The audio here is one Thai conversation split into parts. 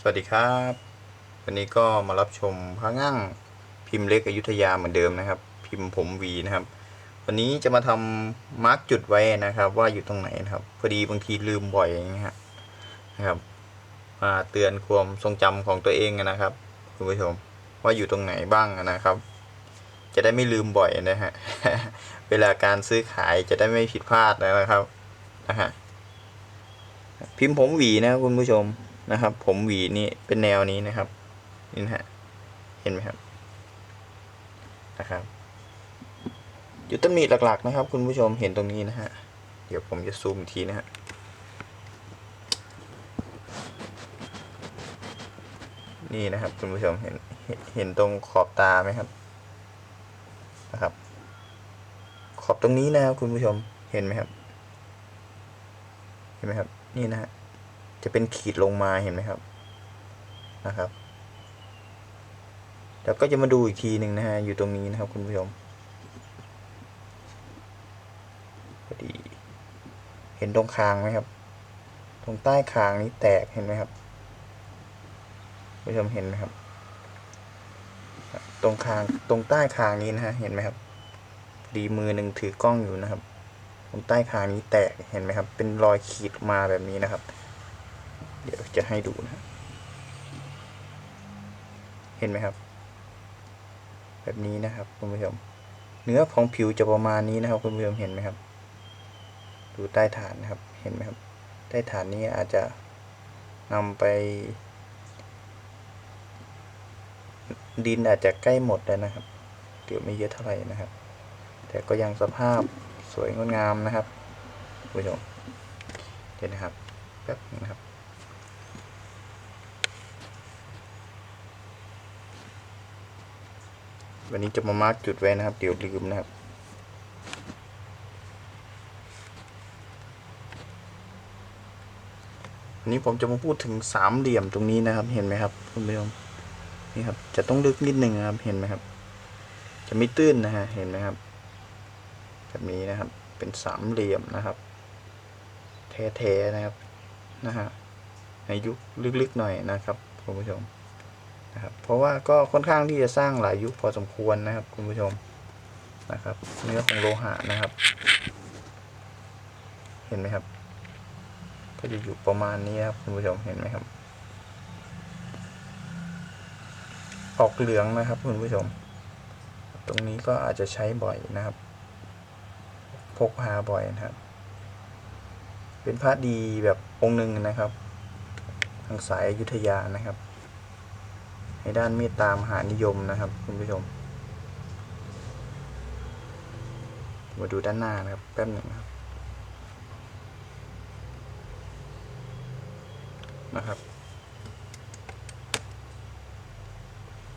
สวัสดีครับ วันนี้ก็มารับชมพระงั่งพิมพ์เล็กอยุธยาเหมือนเดิมนะครับ พิมพ์ผมวีนะครับ วันนี้จะมาทำมาร์กจุดไว้นะครับ ว่าอยู่ตรงไหนนะครับพอดีบางทีลืมบ่อยอย่างเงี้ยฮะนะครับมาเตือนความทรงจำของตัวเองนะครับคุณผู้ชมว่าอยู่ตรงไหนบ้างนะครับ จะได้ไม่ลืมบ่อยนะฮะเวลาการซื้อขายจะได้ไม่ผิดพลาดนะครับนะฮะพิมพ์ผมหวีนะคุณผู้ชม นะครับ ผมหวีนี่เป็นแนวนี้นะครับนี่นะฮะเห็นไหมครับนะครับจุดตำหนิหลักๆนะครับ คุณผู้ชมเห็นตรงนี้นะฮะเดี๋ยวผมจะซูมอีกทีนะฮะนี่นะครับ คุณผู้ชมเห็นเห็นเห็นตรงขอบตาไหมครับนะครับ ขอบตรงนี้นะครับคุณผู้ชมเห็นไหมครับ เห็นไหมครับ นี่นะฮะ จะเป็นขีดลงมาเห็นไหมครับนะครับแล้วก็จะมาดูอีกทีหนึ่งนะฮะอยู่ตรงนี้นะครับคุณผู้ชมพอดี เห็นตรงคางไหมครับ ตรงใต้คางนี้แตกเห็นไหมครับผู้ชมเห็นไหมครับ ตรงคางตรงใต้คางนี้นะฮะเห็นไหมครับ ดีมือหนึ่งถือกล้องอยู่นะครับ ตรงใต้คางนี้แตกเห็นไหมครับ เป็นรอยขีดมาแบบนี้นะครับ เดี๋ยวจะให้ดูนะ เห็นไหมครับ แบบนี้นะครับคุณผู้ชมเนื้อของผิวจะประมาณนี้นะครับคุณผู้ชมเห็นไหมครับ ดูใต้ฐานนะครับเห็นไหมครับ ใต้ฐานนี้อาจจะนำไป ดินอาจจะใกล้หมดแล้วนะครับเหลือไม่เยอะเท่าไหร่นะครับ แต่ก็ยังสภาพสวยงดงามนะครับคุณผู้ชมเดี๋ยวนะครับแป๊บนึงนะครับ วันนี้จะมามาร์กจุดไว้นะครับ เดี๋ยวลืมนะครับวันนี้ผมจะมาพูดถึงสามเหลี่ยมตรงนี้นะครับ เห็นไหมครับคุณผู้ชมนี่ครับ จะต้องลึกนิดนึงนะครับ เห็นไหมครับ จะไม่ตื้นนะฮะ เห็นไหมครับ แบบนี้นะครับ เป็นสามเหลี่ยมนะครับ แท้ๆนะครับ นะฮะในยุคลึกๆหน่อยนะครับคุณผู้ชม นะครับเพราะว่าก็ค่อนข้างที่จะสร้างหลายยุคพอสมควรนะครับคุณผู้ชมนะครับเนื้อของโลหะนะครับ เห็นไหมครับ ก็จะอยู่ประมาณนี้ครับคุณผู้ชมเห็นไหมครับ ออกเหลืองนะครับคุณผู้ชม ตรงนี้ก็อาจจะใช้บ่อยนะครับ พกพาบ่อยนะครับ เป็นพระดีแบบองค์หนึ่งนะครับ ทางสายอยุธยานะครับ ด้านเมตตามหานิยมนะครับ คุณผู้ชม มาดูด้านหน้านะครับ แป๊บหนึ่งนะครับนะครับ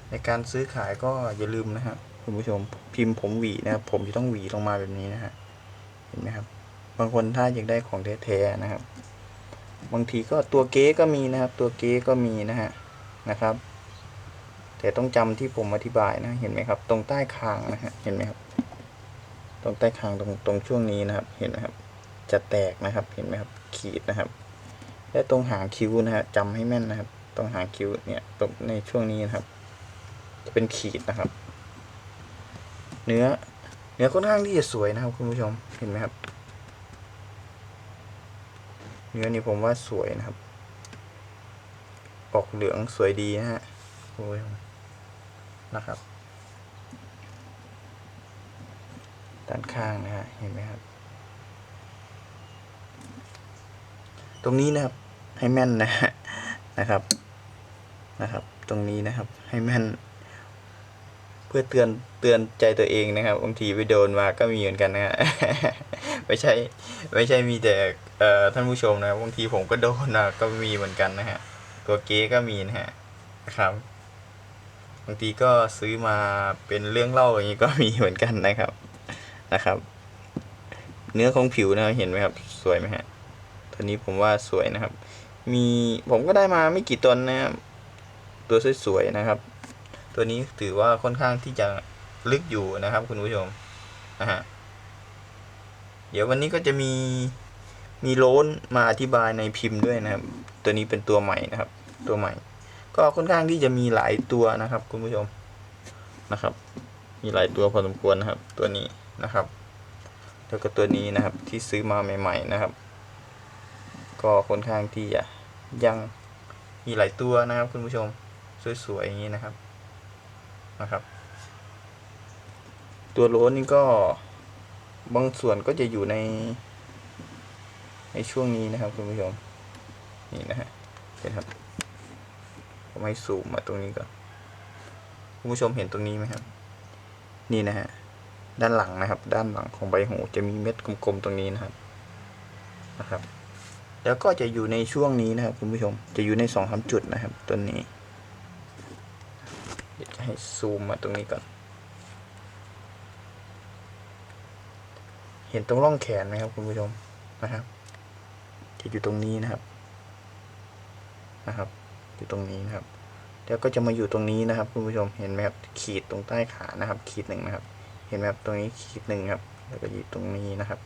ในการซื้อขายก็อย่าลืมนะฮะคุณผู้ชมพิมพ์ผมหวีนะครับ ผมจะต้องหวีลงมาแบบนี้นะฮะเห็นไหมครับ บางคนถ้าอยากได้ของแท้ๆนะครับ บางทีก็ตัวเก๊ก็มีนะครับ ตัวเก๊ก็มีนะฮะนะครับ แต่ต้องจำที่ผมอธิบายนะเห็นไหมครับ ตรงใต้คางนะฮะเห็นไหมครับ ตรงใต้คางตรงตรงช่วงนี้นะครับ เห็นไหมครับ จะแตกนะครับเห็นไหมครับ ขีดนะครับ และตรงหางคิ้วนะฮะจำให้แม่นนะครับ ตรงหางคิ้วเนี่ยตรงในช่วงนี้นะครับ จะเป็นขีดนะครับ เนื้อเนื้อค่อนข้างที่จะสวยนะครับคุณผู้ชมเห็นไหมครับ เนื้อนี่ผมว่าสวยนะครับ ออกเหลืองสวยดีนะฮะคุณผู้ชม นะครับ ด้านข้างนะฮะเห็นไหมครับ ตรงนี้นะครับให้แม่นนะฮะนะครับนะครับ ตรงนี้นะครับให้แม่น เพื่อเตือนเตือนใจตัวเองนะครับบางทีไปโดนมาก็มีเหมือนกันนะฮะไม่ใช่ไม่ใช่มีแต่ท่านผู้ชมนะบางทีผมก็โดนนะก็มีเหมือนกันนะฮะตัวเก๊ก็มีนะฮะนะครับางทีก็ซื้อมาเป็นเรื่องเล่าอย่างนี้ก็มีเหมือนกันนะครับนะครับ เนื้อของผิวนะเห็นไหมครับ สวยไหมฮะตัวนี้ผมว่าสวยนะครับ มีผมก็ได้มาไม่กี่ตนนะครับตัวสวยๆนะครับ ตัวนี้ถือว่าค่อนข้างที่จะลึกอยู่นะครับ คุณผู้ชมนะฮะเดี๋ยววันนี้ก็จะมีมีโลนมาอธิบายในพิมพ์ด้วยนะครับ ตัวนี้เป็นตัวใหม่นะครับ ตัวใหม่ ก็ค่อนข้างที่จะมีหลายตัวนะครับ คุณผู้ชมนะครับ มีหลายตัวพอสมควรนะครับ ตัวนี้นะครับ แล้วก็ตัวนี้นะครับที่ซื้อมาใหม่ ๆนะครับ ก็ค่อนข้างที่จะยังมีหลายตัวนะครับ คุณผู้ชมสวยๆอย่างนี้นะครับนะครับ ตัวโลนนี่ก็บางส่วนก็จะอยู่ใน ในช่วงนี้นะครับ คุณผู้ชมนี่นะฮะเห็นครับ ผมให้ซูมมาตรงนี้ก่อนคุณผู้ชมเห็นตรงนี้ไหมครับ นี่นะฮะ ด้านหลังนะครับ ด้านหลังของใบหูจะมีเม็ดกลมๆตรงนี้นะครับ นะครับ แล้วก็จะอยู่ในช่วงนี้นะครับ คุณผู้ชม จะอยู่ในสองสามจุดนะครับตัวนี้ เดี๋ยวจะให้ซูมมาตรงนี้ก่อน เห็นตรงร่องแขนไหมครับคุณผู้ชมนะครับ จะอยู่ตรงนี้นะครับ นะครับ อยู่ตรงนี้นะครับ แล้วก็จะมาอยู่ตรงนี้นะครับ คุณผู้ชมเห็นไหมครับขีดตรงใต้ขานะครับ ขีดหนึ่งนะครับ เห็นไหมครับตรงนี้ขีดหนึ่งครับ แล้วก็อยู่ตรงนี้นะครับ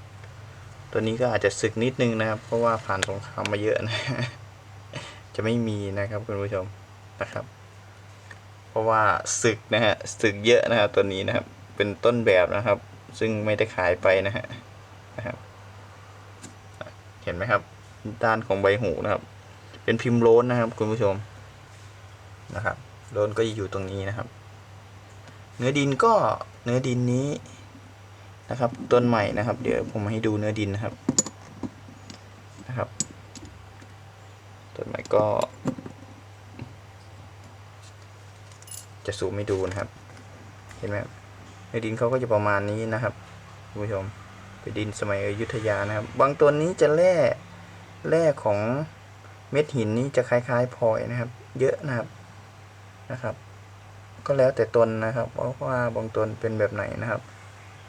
ตัวนี้ก็อาจจะสึกนิดนึงนะครับ เพราะว่าผ่านสงครามมาเยอะนะ จะไม่มีนะครับคุณผู้ชมนะครับ เพราะว่าศึกนะฮะศึกเยอะนะครับตัวนี้นะครับ เป็นต้นแบบนะครับ ซึ่งไม่ได้ขายไปนะฮะนะครับเห็นไหมครับ ด้านของใบหูนะครับ เป็นพิมพ์โลนนะครับ คุณผู้ชม นะครับโลนก็จะอยู่ตรงนี้นะครับ เนื้อดินก็เนื้อดินนี้นะครับต้นใหม่นะครับ เดี๋ยวผมให้ดูเนื้อดินนะครับนะครับต้นใหม่ก็ จะสูมไม่ดูนะครับ เห็นไหมครับเนื้อดินเขาก็จะประมาณนี้นะครับคุณผู้ชมเป็นดินสมัยอยุธยานะครับ บางตัวนี้จะแร่แร่ของเม็ดหินนี้จะคล้ายๆพลอยนะครับ เยอะนะครับ นะครับ ก็แล้วแต่ตนนะครับ เพราะว่าบางตนเป็นแบบไหนนะครับ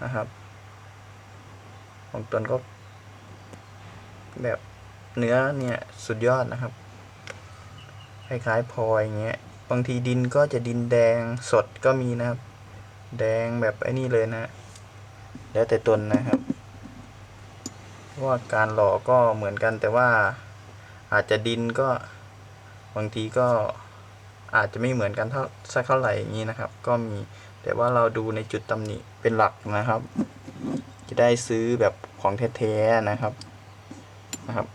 นะครับบางตนก็แบบเนื้อเนี่ยสุดยอดนะครับคล้ายๆพลอยอย่างเงี้ยบางทีดินก็จะดินแดงสดก็มีนะครับ แดงแบบไอ้นี่เลยนะ แล้วแต่ตนนะครับว่าการหล่อก็เหมือนกันแต่ว่าอาจจะดินก็บางทีก็ อาจจะไม่เหมือนกันเท่าสักเท่าไหร่อย่างนี้นะครับ ก็มีแต่ว่าเราดูในจุดตำหนิเป็นหลักนะครับ จะได้ซื้อแบบของแท้ๆนะครับนะครับ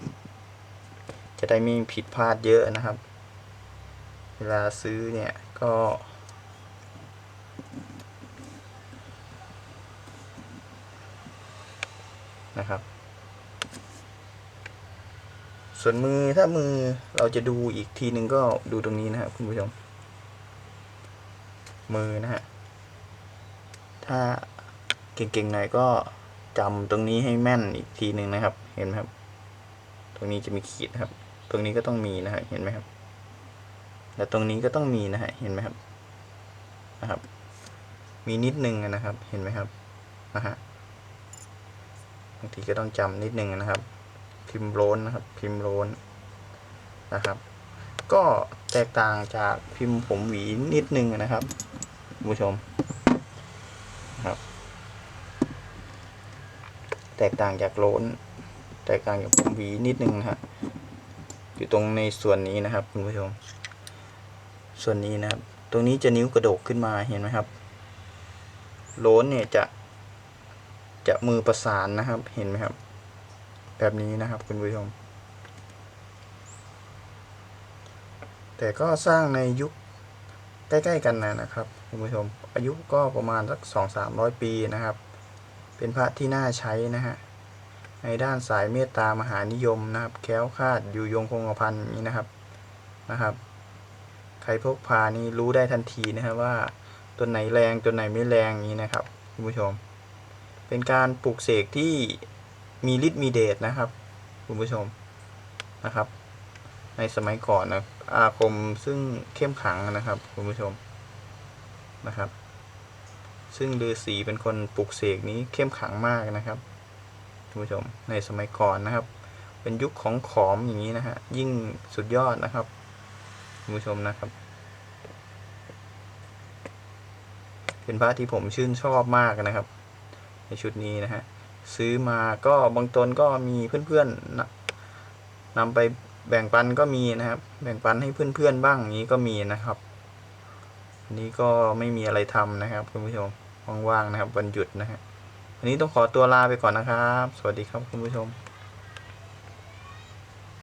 จะได้ไม่ผิดพลาดเยอะนะครับ เวลาซื้อเนี่ยก็นะครับ ส่วนมือถ้ามือเราจะดูอีกทีหนึ่งก็ดูตรงนี้นะครับคุณผู้ชม มือนะฮะ ถ้าเก่งๆหน่อยก็จำตรงนี้ให้แม่นอีกทีหนึ่งนะครับ เห็นไหมครับ ตรงนี้จะมีขีดนะครับ ตรงนี้ก็ต้องมีนะฮะเห็นไหมครับ และตรงนี้ก็ต้องมีนะฮะเห็นไหมครับนะครับ มีนิดนึงนะครับ เห็นไหมครับนะฮะบางทีก็ต้องจำนิดนึงนะครับ พิมพ์โลนนะครับ พิมพ์โลนนะครับ ก็แตกต่างจากพิมพ์ผมหวีนิดนึงนะครับคุณผู้ชมนะครับ แตกต่างจากโลนแตกต่างจากผมหวีนิดนึงนะฮะอยู่ตรงในส่วนนี้นะครับ คุณผู้ชม ส่วนนี้นะครับ ตรงนี้จะนิ้วกระโดกขึ้นมาเห็นไหมครับโลนเนี่ยจะจะมือประสานนะครับ เห็นไหมครับ แบบนี้นะครับคุณผู้ชม แต่ก็สร้างในยุคใกล้ๆกันนะนะครับคุณผู้ชม อายุก็ประมาณสักสองสามร้อยปีนะครับ เป็นพระที่น่าใช้นะฮะในด้านสายเมตตามหานิยมนะครับ แค้วคาดอยู่ยงคงกระพันนี้นะครับนะครับ ใครพกพานี่รู้ได้ทันทีนะครับว่าตัวไหนแรงตัวไหนไม่แรงนี้นะครับคุณผู้ชม เป็นการปลูกเสกที่ มีฤทธิ์มีเดชนะครับ คุณผู้ชมนะครับ ในสมัยก่อนนะอาคมซึ่งเข้มขังนะครับ คุณผู้ชมนะครับ ซึ่งฤาษีเป็นคนปลูกเสกนี้เข้มขังมากนะครับคุณผู้ชมในสมัยก่อนนะครับ เป็นยุคของขอมอย่างนี้นะฮะยิ่งสุดยอดนะครับคุณผู้ชมนะครับ เป็นพระที่ผมชื่นชอบมากนะครับ ในชุดนี้นะฮะ ซื้อมาก็บางตนก็มีเพื่อนๆนะนำไปแบ่งปันก็มีนะครับ แบ่งปันให้เพื่อนๆบ้างนี้ก็มีนะครับอันนี้ก็ไม่มีอะไรทำนะครับคุณผู้ชมว่างๆนะครับวันหยุดนะฮะวันนี้ต้องขอตัวลาไปก่อนนะครับ สวัสดีครับคุณผู้ชม